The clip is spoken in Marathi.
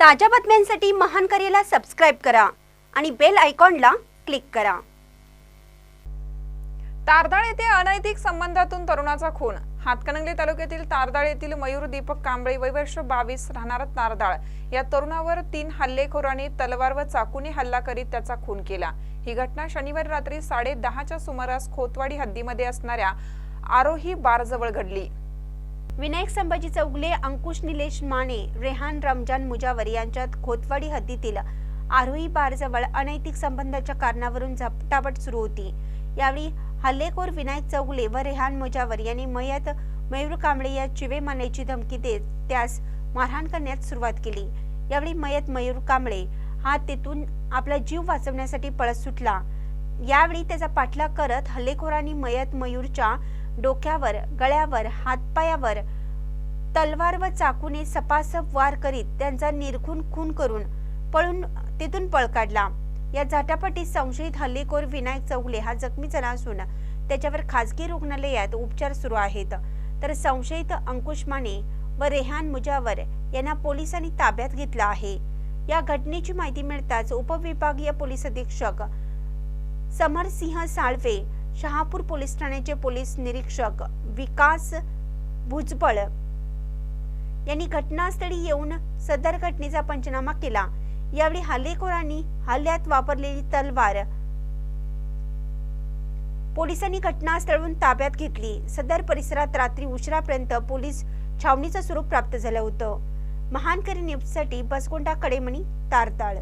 ताज्या बातम्यांसाठी महान करेला सबस्क्राईब करा आणि बेल आयकॉनला क्लिक करा. तारदाळ येथे अनैतिक संबंधातून तरुणाचा खून. हातकणंगले तालुक्यातील तारदाळ येथील मयूर दीपक कांबळे वय वर्ष बावीस राहणारा तारदाळ. या तरुणावर तीन हल्लेखोरांनी तलवार व चाकूने हल्ला करीत त्याचा खून केला. ही घटना शनिवारी रात्री साडे दहाच्या सुमारास खोतवाडी हद्दीमध्ये असणाऱ्या आरोही बारजवळ घडली. विनायक संभाजी चौगले अंकुश निलेश माने रेहान रमजान मुजावर यांच्यात खोतवाडी हद्दीतील आरोही बारजवळ अनैतिक संबंधाच्या कारणावरून झपटापट सुरू होती. यावेळी हल्लेखोर विनायक चौगले व रेहान मुजावर यांनी मयत मयूर कांबळे या चिवे मारण्याची धमकी देत त्यास मारहाण करण्यास सुरुवात केली. यावेळी मयत मयूर कांबळे हा तेथून आपला जीव वाचवण्यासाठी पळत सुटला. यावेळी त्याचा पाठलाग करत हल्लेखोरांनी मयत मयूरच्या डोक्यावर गळ्यावर हातपायावर तलवार व चाकूने सपासप वार करीत त्यांचा निर्घुण खून करून पळून तिथून पळ काढला. या झाटापटीत संशयित हल्लेखोर विनायक चौगले हा जखमी झाला असून त्याच्यावर खासगी रुग्णालयात उपचार सुरू आहेत. तर संशयित अंकुश माने व रेहान मुजावर यांना पोलिसांनी ताब्यात घेतलं आहे. या घटनेची माहिती मिळताच उपविभागीय पोलीस अधीक्षक समरसिंह साळवे शहापूर पोलीस ठाण्याचे पोलीस निरीक्षक विकास भुजबळ यांनी घटनास्थळी येऊन सदर घटनेचा पंचनामा केला. यावेळी हल्लेखोरांनी हल्ल्यात वापरलेली तलवार पोलिसांनी घटनास्थळून ताब्यात घेतली. सदर परिसरात रात्री उशिरापर्यंत पोलीस छावणीचं स्वरूप प्राप्त झालं होतं. महानकरी न्यूजसाठी बसकोंडा कडेमणी तारताळ.